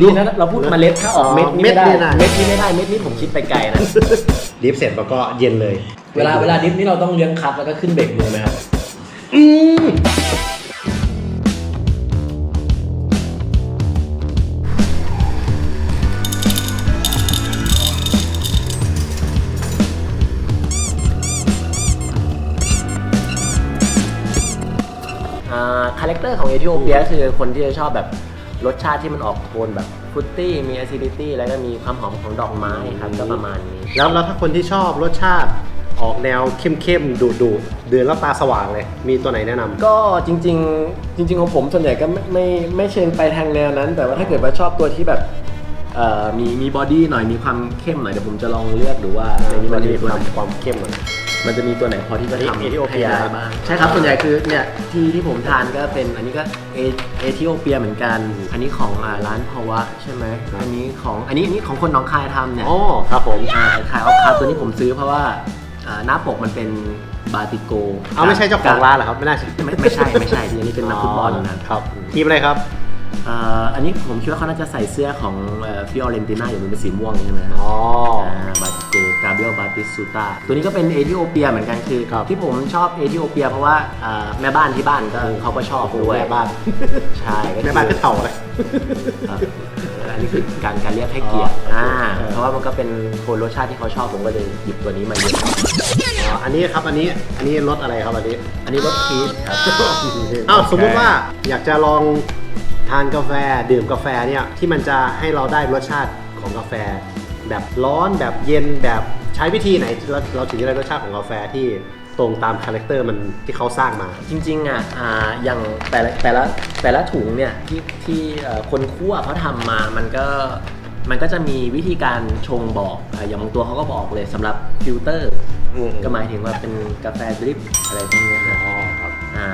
นี่นะเราพูดเมล็ดถ้าออกเม็ดนี่ไม่ได้เม็ดนี่นะเม็ดนี่ไม่ได้ เม็ดนี่ผมคิดไปไกลนะ ดิฟเสร็จแล้วก็เย็นเลย เวลาเวลาดิฟนี่เราต้องเลี้ยงคัพแล้วก็ขึ้นเบรกมือไหมครับอืมอ่าคาแรคเตอร์ของเอธิโอเปียคือคนที่จะชอบแบบ รสชาติที่มันออกโทนแบบฟรุตตี้มีแอซิดิตี้แล้วก็มีความหอมของดอกไม้ครับก็ประมาณนี้ แล้วแล้วถ้าคนที่ชอบรสชาติออกแนวเข้มๆดุดุๆเดือนแล้วตาสว่างเลย มีตัวไหนแนะนำก็จริง ๆ จริง ๆ ของผมส่วนใหญ่ก็ไม่ไม่ไม่เชิงไปทางแนวนั้น แต่ว่าถ้าเกิดว่าชอบตัวที่แบบ เอ่อมีมีบอดี้หน่อยมีความเข้มหน่อยเดี๋ยวผมจะลองเลือกดูว่าในนี้มันจะมีตัวไหนความเข้มหน่อยมันจะมีตัวไหนพอที่จะทำเอธิโอเปียให้ได้บ้างใช่ครับส่วนใหญ่คือเนี่ยที่ที่ผมทานก็เป็นอันนี้ก็เอเอธิโอเปียเหมือนกัน อันนี้ของอ่าร้านภาวะใช่ไหมอันนี้ของอันนี้อันนี้ของคนหน้องคายทำเนี่ยอ๋อครับผมอ่าขายออฟคาตัวนี้ผมซื้อเพราะว่าอ่าหน้าปกมันเป็นบาติโกเอาไม่ใช่เจ้าของร้านเหรอครับไม่น่าใช่ไม่ไม่ใช่ไม่ใช่ที่อันนี้เป็นนักฟุตบอลนะครับทีมอะไรครับ อ่าอันนี้ผมคิดว่าเขาน่าจะใส่เสื้อของฟิออเรนติน่าอยู่มันเป็นสีม่วงใช่ไหมครับอ๋อ บาติโกกาเบรียลบาติสซูตาตัวนี้ก็เป็นเอธิโอเปียเหมือนกันคือครับที่ผมชอบเอธิโอเปียเพราะว่าอ่าแม่บ้านที่บ้านก็เขาก็ชอบด้วยแม่บ้าน ใช่ก็คือ แม่บ้านก็เถ่าเลย ครับอันนี้คือการการเรียกให้เกียรติอ๋ออ่อ่าเพราะว่ามันก็เป็นโทนรสชาติที่เขาชอบผมก็เลยหยิบตัวนี้มาเยอะอ๋ออันนี้ครับ อันนี้ อันนี้รสอะไรครับอันนี้ อันนี้รสพีชครับ อ้าวสมมุติว่าอยากจะลอง ทานกาแฟดื่มกาแฟเนี่ยที่มันจะให้เราได้รสชาติของกาแฟ แบบร้อนแบบเย็นแบบใช้วิธีไหนเราเราถึงจะได้รสชาติของกาแฟที่ตรงตามคาแรคเตอร์มันที่เขาสร้างมา จริงๆอะอ่าอย่างแต่ละแต่ละแต่ละถุงเนี่ยที่ที่เอ่อคนคั่วเขาทำมามันก็มันก็จะมีวิธีการชงบอกอ่าอย่างบางตัวเขาก็บอกเลยสำหรับฟิลเตอร์อืมก็หมายถึงว่าเป็นกาแฟดริปอะไรพวกเนี้ยครับอ๋อครับอ่า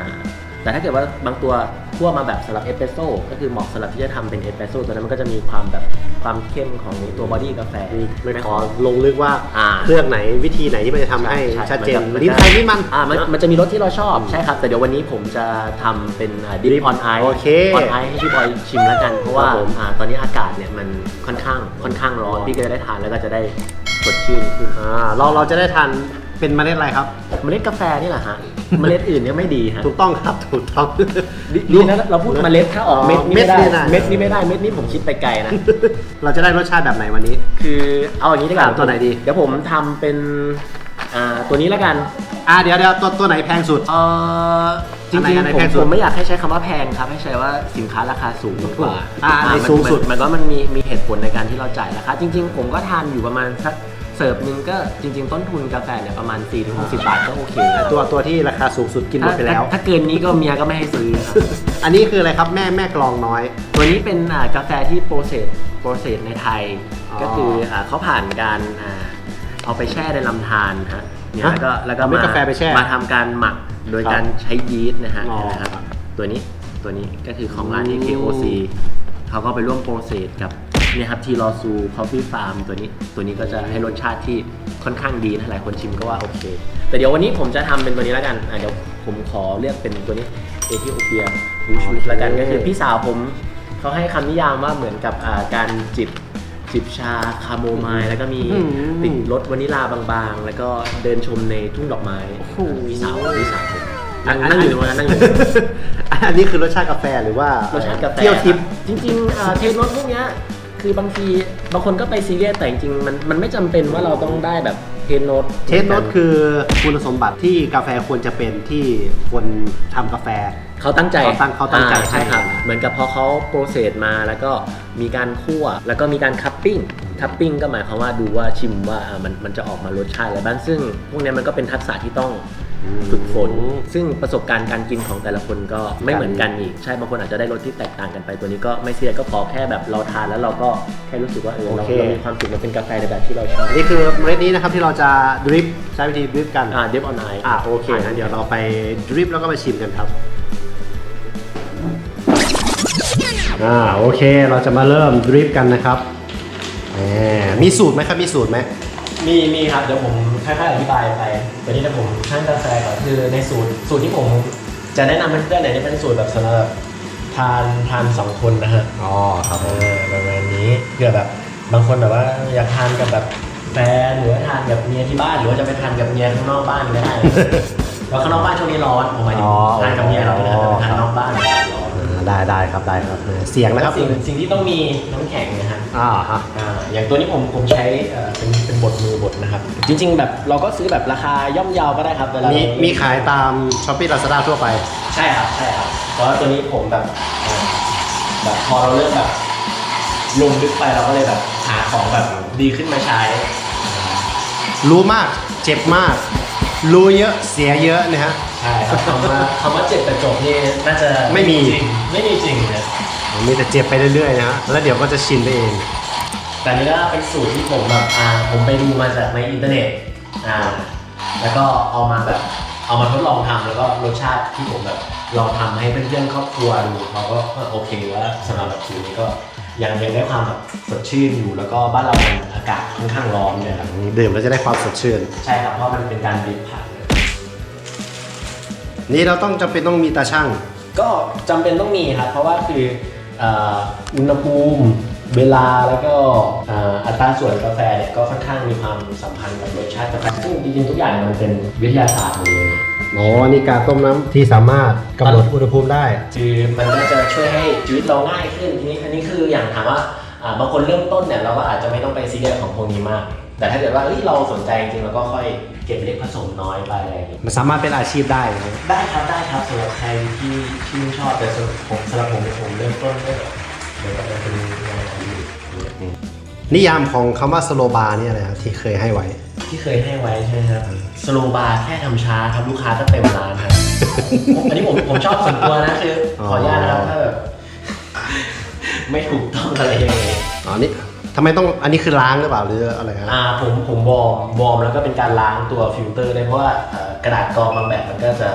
แต่ถ้าเกิดว่าบางตัวคั่วมาแบบสำหรับเอสเปรสโซ่ก็คือเหมาะสำหรับที่จะทำเป็นเอสเปรสโซ่ตัวนั้นมันก็จะมีความแบบความเข้มของตัวบอดี้กาแฟไม่ขอลงลึกว่าอ่า เครื่องไหนวิธีไหนที่มันจะทำให้ใช่ชัดเจนหมือลิ้นกับใครลิ้นมัน อ่ามันเนอะมันจะมีรสที่เราชอบใช่ครับ แต่เดี๋ยววันนี้ผมจะทำเป็นดิ Dip ฟออนไอโอเคออนไอให้พี่บอยชิมแล้วกัน เพราะว่าครับผมอ่าตอนนี้อากาศเนี่ยมันค่อนข้างค่อนข้างร้อน พี่ก็จะได้ทานแล้วก็จะได้สดชื่นขึ้น อ่าเราเราจะได้ทาน เป็นเมล็ดอะไรครับ เมล็ดกาแฟนี่แหละฮะ เมล็ดอื่นเนี่ยไม่ดีฮะ ถูกต้องครับถูกต้องดีนะเราพูดเมล็ดถ้าออกเม็ดนี่ไม่ได้เม็ดนี่นะเม็ดนี่ไม่ได้เม็ดนี่ผมคิดไปไกลนะ เราจะได้รสชาติแบบไหนวันนี้ คือเอาอย่างนี้ดีกว่าอ่าตัวไหนดี เดี๋ยวผมทำเป็นอ่าตัวนี้แล้วกัน อ่าเดี๋ยวเดี๋ยวตัวตัวไหนแพงสุดเออจริงอันไหนอันไหนๆผแพมงสุดผมไม่อยากให้ใช้คำว่าแพงครับให้ใช้ว่าสินค้าราคาสูงกว่าอ่าอันไหนมันสูงสุดมันก็มันมีมีเหตุผลในการที่เราจ่ายราคาจริง ๆ ผมก็ทานอยู่ประมาณสัก เสิร์ฟหนึงก็จริง ๆ ต้นทุนกาแฟเนี่ยประมาณ 4-60 บาทก็โอเคแล้วตัวตัวที่ราคาสูงสุดกินหมดไปแล้ว ถ้าถ้าเกินนี้ก็เมียก็ไม่ให้ซื้อครับอันนี้คืออะไรครับแม่แม่กลองน้อย ตัวนี้เป็นอ่ากาแฟที่โปรเซสโปรเซสในไทย อ๋อก็คืออ่าเขาผ่านการอ่าเอาไปแช่ในลำธารฮะเนี่ยฮะแล้วก็แล้วก็เอาเม็ดมากาแฟไปแช่มาทำการหมักโดยครับการใช้ยีสต์นะฮะอ๋อนะครับครับตัวนี้ตัวนี้ก็คือของร้านอืม AKOC เขาก็ไปร่วมโปรเซสกับเนี่ยครับทีรอซูคอฟฟี่ฟาร์มตัวนี้ตัวนี้ก็จะให้รสชาติที่ค่อนข้างดีนะหลายคนชิมก็ว่าโอเค แต่เดี๋ยววันนี้ผมจะทำเป็นตัวนี้แล้วกันอะเดี๋ยวผมขอเลือกเป็นตัวนี้เอธิโอเปียบูชูสแล้วกันก็คือพี่สาวผมเขาให้คำนิยามว่าเหมือนกับอ่าการจิบจิบชาคาโมไมล์แล้วก็มีอืมติดรสวานิลาบางๆ แล้วก็เดินชมในทุ่งดอกไม้โอ้โหพี่สาวพี่สาวผมนั่งนั่งอยู่ตรงนั้นนั่งอยู่อันนี้คือรสชาติกาแฟหรือว่ารสชาติกาแฟเที่ยวทิพย์จริงๆอ่าเทสรสพวกเนี้ย คือบางทีบางคนก็ไปซีเรียสแต่จริงๆมันมันไม่จำเป็นว่าเราต้องได้แบบเทสโนตเทสโนตคือคุณสมบัติที่กาแฟควรจะเป็นที่คนทำกาแฟ เขาตั้งใจเขาตั้งเขาตั้งใจอ่ใช่ครับให้เหมือนกับพอเขาโปรเซสมาแล้วก็มีการคั่ว แล้วก็มีการคัพปิ้งคัพปิ้งก็หมายความว่าดูว่าชิมว่าอ่ามันมันจะออกมารสชาติอะไรบ้างซึ่งพวกเนี้ยมันก็เป็นทักษะที่ต้อง ฝึกฝน ซึ่งประสบการณ์การกินของแต่ละคนก็ไม่เหมือนกันอีก ใช่ บางคนอาจจะได้รสที่แตกต่างกันไป ตัวนี้ก็ไม่เสียก็ขอแค่แบบเราทานแล้วเราก็แค่รู้สึกว่าเออเราโอเค เรามีความสุขมันเป็นกาแฟในแบบที่เราชอบอันนี้คือเมล็ดนี้นะครับที่เราจะดริปใช้วิธีดริปกันอ่าเดฟออนไออ่าโอเคนะเดี๋ยวเราไปดริปแล้วก็ไปชิมกันครับอ่าโอเคเราจะมาเริ่มดริปกันนะครับแหมมีสูตรไหมครับมีสูตรไหม มีมีครับเดี๋ยวผมค่อยๆอธิบายไปวันนี้เดี๋ยวผมชั่งกาแฟก่อนคือในสูตรสูตรที่ผมจะแนะนำเพื่อนๆเนี่ยนี่เป็นสูตรแบบสำหรับทานทานสองคนนะฮะอ๋อครับเออประมาณเผื่อแบบบางคนแบบว่าอยากทานกับแบบแฟนหรือว่าทานกับเมียที่บ้านหรือว่าจะไปทานกับเมียข้างนอกบ้านก็ได้ เพราะข้างนอกบ้านช่วงนี้ร้อนผมหมายถึงอ๋อ ทานกับเมียเราไม่ได้ไปทานนอกบ้านร้อนอ่า ได้ได้ครับได้ครับเสียงนะครับสิ่งสิ่งที่ต้องมีน้ำแข็งนะฮะอ่าฮะ อ่าอย่างตัวนี้ผมผมใช้เอ่อเป็นเป็นบทมือบทนะครับ จริง ๆ แบบเราก็ซื้อแบบราคาย่อมเยาก็ได้ครับเวลามีมีมีขายตามช้อปปี้ลาซาด้าทั่วไป ใช่ครับใช่ครับเพราะว่าตัวนี้ผมแบบเอ่อแบบพอเราเริ่มแบบลงลึกไปเราก็เลยแบบหาของแบบดีขึ้นมาใช้ รู้มาก เจ็บมาก รู้เยอะเสียเยอะนะฮะ ใช่ครับคำว่าคำว่าเจ็บแต่จบนี่น่าจะไม่มี จริงไม่มีจริงนะมีแต่เจ็บไปเรื่อยๆนะฮะแล้วเดี๋ยวก็จะชินไปเอง แต่นี่ก็เป็นสูตรที่ผมแบบอ่าผมไปดูมาจากในอินเทอร์เน็ตอ่าแล้วก็เอามาแบบเอามาทดลองทำแล้วก็รสชาติที่ผมแบบลองทำให้เพื่อนๆครอบครัวดูเขาก็โอเคว่าสำหรับแบบสูตรนี้ก็ยังยังได้ความแบบสดชื่นอยู่แล้วก็บ้านเรามันอากาศค่อนข้างร้อนเนี่ยครับ ดื่มแล้วจะได้ความสดชื่น ใช่ครับ เพราะมันเป็นการดริปผ่านเลย นี่เราต้องจำเป็นต้องมีตาช่าง ก็จำเป็นต้องมีครับ เพราะว่าคือเอ่ออุณหภูมิ เวลาแล้วก็เอ่ออัตราส่วนกาแฟเนี่ยก็ค่อนข้างมีความสัมพันธ์กับรสชาติกาแฟซึ่งจริงๆทุกอย่างมันเป็นวิทยาศาสตร์หมดเลย อ๋อ นี่การต้มน้ำที่สามารถกำหนดอุณหภูมิได้ คือมันก็จะช่วยให้ชีวิตเราง่ายขึ้นทีนี้อันนี้คืออย่างถามว่าอ่าบางคนเริ่มต้นเนี่ยเราก็อาจจะไม่ต้องไปซีเรียสของพวกนี้มาก แต่ถ้าเกิดว่าเอ้ยเราสนใจจริงๆเราก็ค่อยเก็บเล็กผสมน้อยไปอะไรอย่างเงี้ยมันสามารถเป็นอาชีพได้นะได้ครับได้ครับสำหรับใครที่ชื่นชอบแต่สำหรับผมสำหรับผมเนี่ยผมเริ่มต้นด้วยเดี๋ยวก็จะเป็นงานอดิเรกเนี่ยนิยามของคำว่าสโลบาร์เนี่ยอะไรครับที่เคยให้ไว้ ที่เคยให้ไว้ใช่ไหมครับสโลบาร์แค่ทำช้าครับลูกค้าก็เต็มร้านครับ อันนี้ผมผมชอบส่วนตัวนะคือ ขออนุญาตนะครับถ้าแบบ ไม่ถูกต้องอะไรยังไง อ๋อนี่ ทำไมต้องอันนี้คือล้างหรือเปล่าหรืออะไรครับอ่าผมผมวอร์มวอร์มแล้วก็เป็นการล้างตัวฟิลเตอร์ได้วยเพราะว่าเอ่อกระดาษกรองบางแบบมันก็จะ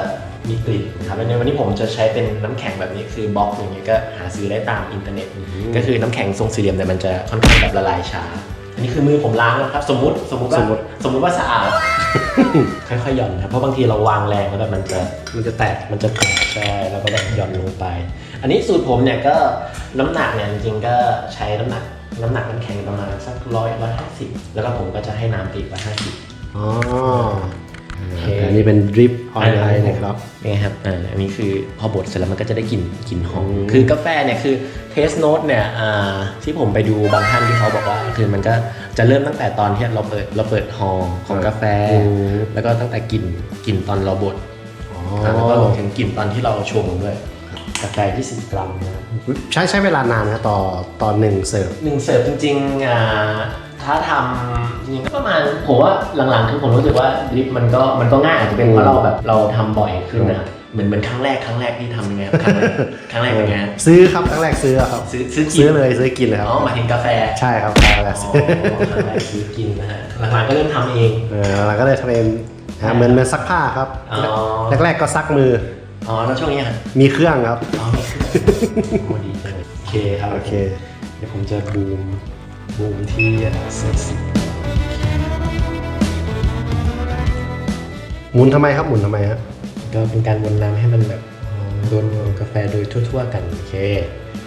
มีกลิ่นครับและในวันนี้ผมจะใช้เป็นน้ำแข็งแบบนี้คือบล็อกอย่างเงี้ยก็หาซื้อได้ตามอินเทอร์เน็ต ก็คือน้ำแข็งทรงสี่เหลี่ยมเนี่ยมันจะค่อนข้างแบบละลายช้า อันนี้คือมือผมล้างแล้วครับ สมมติสมมติว่าสมมุติ สมมติว่าสะอาด ค่อยๆหย่อนครับเพราะบางทีเราวางแรงแล้วแบบมันจะมันจะแตกมันจะแตกใช่แล้วก็แบบหย่อนลงไป อันนี้สูตรผมเนี่ยก็น้ำหนักเนี่ยจริงๆก็ใช้น้ำหนัก น้ำหนักน้ำแข็งประมาณสักร้อยร้อยห้าสิบแล้วก็ผมก็จะให้น้ำตีร้อยห้าสิบอ๋อโอเคอันนี้เป็นดริปออยไลน์นะครับนี่ครับอ่าอันนี้คือพอบดเสร็จแล้วมันก็จะได้กลิ่นกลิ่นหอมอืมคือกาแฟเนี่ยคือเทสโน e เนี่ยอ่าที่ผมไปดูบางท่านที่เขาบอกว่าคือมันก็จะเริ่มตั้งแต่ตอนที่เราเปิดเราเปิดฮอของกาแฟ แล้วก็ตั้งแต่กลิ่นกลิ่นตอนเราบดอ๋ออ่าแล้วก็รวมถึงกลิ่นตอนที่เราชงด้วย กาแฟ 20 กรัมนะครับใช้ใช้เวลานานนะต่อต่อหนึ่งเสิร์ฟหนึ่งเสิร์ฟจริงๆอ่าถ้าทำจริงๆก็ประมาณผมว่าหลังๆคือผมรู้สึกว่าลิฟต์มันก็มันก็ง่ายอาจจะเป็นเพราะเราแบบเราทำบ่อยขึ้นนะครับเหมือนเหมือนครั้งแรกครั้งแรกที่ทำยังไงครับครั้งแรกครั้งแรกเป็นไงฮะซื้อครับครั้งแรกซื้อครับซื้อซื้อกินซื้อเลยซื้อกินเลยครับอ๋อหมายถึงกาแฟใช่ครับครั้งแรกอ๋อซื้อครั้งแรกซื้อกินนะฮะหลังๆก็เริ่มทำเอง เออเราก็เลยทำเองนะเหมือนเหมือนซักผ้าครับอ๋อ แรกๆก็ซักมือ อ๋อแล้วช่วงนี้ฮะมีเครื่องครับ อ๋อมีคือโอ้ดีจังเลยโอเคครับโอเค เดี๋ยวผมจะบูมบูมที่เซ็กซี่หมุนทำไมครับหมุนทำไมฮะก็เป็นการวนน้ำให้มันแบบ โดนกาแฟโดยทั่วๆ กันโอเค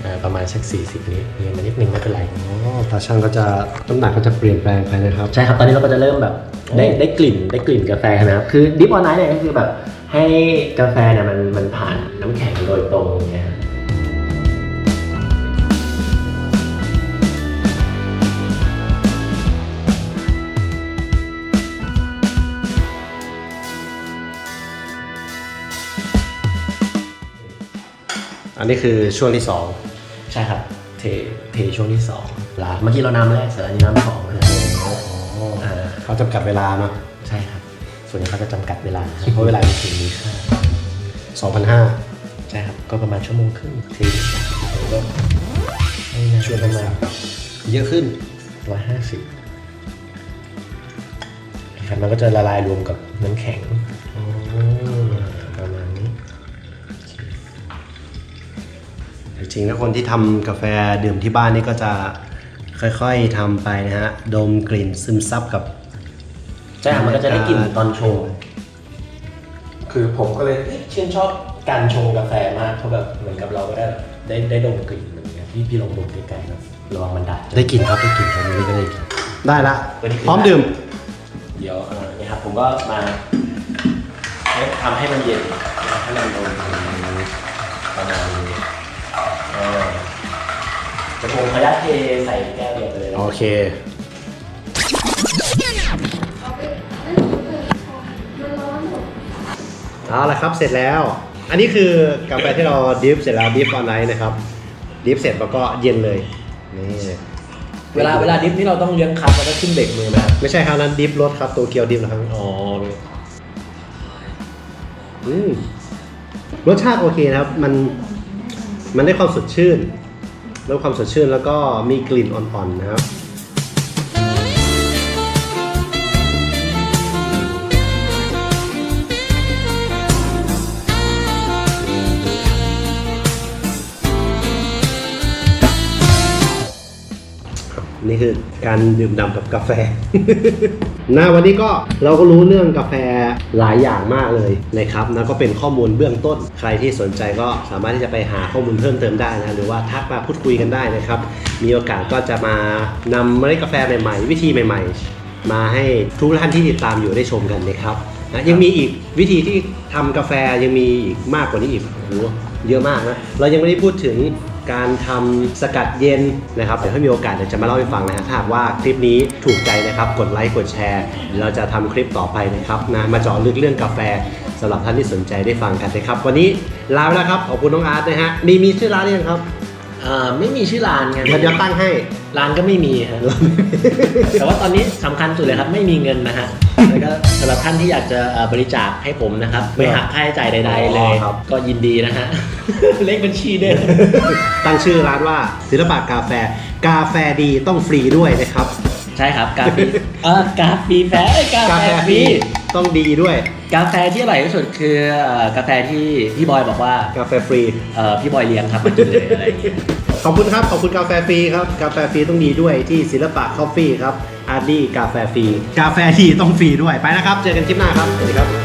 อ่าประมาณสัก 40นิดเนียนมานิดนึงไม่เป็นไรอ๋อตาช่างก็จะน้ำหนักก็จะเปลี่ยนแปลงไปนะครับ ใช่ครับ ตอนนี้เราก็จะเริ่มแบบได้ได้กลิ่นได้กลิ่นกาแฟนะครับ คือดิฟออนไนท์เนี่ยก็คือแบบให้กาแฟเนี่ยมันมันผ่านน้ำแข็งโดยตรงอย่างเงี้ย อันนี้คือช่วงที่สองใช่ครับ เทเทช่วงที่สองลาเมื่อกี้เราน้ำแรกเสร็จอันนี้น้ำสองนะครับอ่าเขาจำกัดเวลาเนาะใช่ครับ ส่วนใหญ่เขาจะจำกัดเวลาครับเพราะเวลามีสิ่งมีค่า2,500ใช่ครับ ก็ประมาณชั่วโมงครึ่งเทแล้วก็ให้น้ำช่วงประมาณเยอะขึ้นร้อยห้าสิบครับมันก็จะละลายรวมกับน้ำแข็ง ริงๆถ้าคนที่ทำกาแฟดื่มที่บ้านนี่ก็จะค่อยๆทำไปนะฮะ ดมกลิ่นซึมซับกับใช่ครับมันก็จะได้กลิ่นตอนชง คือผมก็เลยเอ๊ะชื่นชอบการชงกาแฟมากเพราะแบบเหมือนกับเราก็ได้ได้ได้ดมกลิ่นเหมือนกันที่พี่ลองดมใกล้ๆนะระวังมันดับได้กลินครับได้กลินครับนี่ก็ได้กลินได้ละตัวนี้คือพร้อมดื่ม เดี๋ยวเอ่อนี่ครับผมก็มาทำให้มันเย็นนะให้มันลงป เดี๋ยวผมขออนุญาตเทใส่แก้วเดียวไปเลยนะโอเค เอาละครับเสร็จแล้ว อันนี้คือกาแฟที่เราดิฟเสร็จแล้วดิฟออนไลน์นะครับดิฟเสร็จแล้วก็เย็นเลยนี่เวลาเวลาดิฟนี่เราต้องเลี้ยงคัพแล้วก็ขึ้นเบรกมือไหมครับไม่ใช่ครับนั้นดิฟรถครับตัวเกียวดิฟนะครับอ๋ออืมรสชาติโอเคนะครับ มันมันได้ความสดชื่น ได้ความสดชื่นแล้วก็มีกลิ่นอ่อนๆนะครับ นี่คือการดื่มด่ำกับกาแฟ นะวันนี้ก็เราก็รู้เรื่องกาแฟหลายอย่างมากเลยนะครับนะก็เป็นข้อมูลเบื้องต้น ใครที่สนใจก็สามารถที่จะไปหาข้อมูลเพิ่มเติมได้นะหรือว่าทักมาพูดคุยกันได้นะครับ มีโอกาสก็จะมานำเมล็ดกาแฟใหม่ๆ วิธีใหม่ ๆ มาให้ทุกท่านที่ติดตามอยู่ได้ชมกันนะครับนะยังมีอีกวิธีที่ทำกาแฟยังมีอีกมากกว่านี้อีกโอ้โหเยอะมากนะเรายังไม่ได้พูดถึง การทำสกัดเย็นนะครับเดี๋ยวถ้ามีโอกาสเดี๋ยวจะมาเล่าให้ฟังนะฮะถ้าหากว่าคลิปนี้ถูกใจนะครับกดไลค์กดแชร์เดี๋ยวเราจะทำคลิปต่อไปนะครับนะมาเจาะลึกเรื่องกาแฟสำหรับท่านที่สนใจได้ฟังกันนะครับ วันนี้ลาไปแล้วครับขอบคุณน้องอาร์ตนะฮะมีมีชื่อร้านหรือยังครับอ่าไม่มีชื่อร้านไงเดี๋ยวเดี๋ยวตั้งให้ ร้านก็ไม่มีฮะ แต่ว่าตอนนี้สำคัญสุดเลยครับ ไม่มีเงินนะฮะ แล้วก็สำหรับท่านที่อยากจะเอ่อบริจาคให้ผมนะครับ ไม่หักค่าใช้จ่ายใด ๆ เลยอ๋อครับ ก็ยินดีนะฮะ เลขบัญชีเด้อตั้งชื่อร้านว่าศิลปะกาแฟ กาแฟดีต้องฟรีด้วยนะครับ ใช่ครับกาแฟเออกาแฟแฟเอ้ยกากาแฟแฟฟฟรี รี ต้องดีด้วย กาแฟที่อร่อยที่สุดคือเอ่อกาแฟที่พี่บอยบอกว่ากาแฟฟรี เอ่อพี่บอยเลี้ยงครับมากินเลยอะไรอย่างเงี้ย ขอบคุณครับ ขอบคุณกาแฟฟรีครับ กาแฟฟรีต้องดีด้วยที่ศิลปะคอฟฟี่ครับอาร์ดี้กาแฟฟรี กาแฟดีต้องฟรีด้วย ไปนะครับ เจอกันคลิปหน้าครับ สวัสดีครับ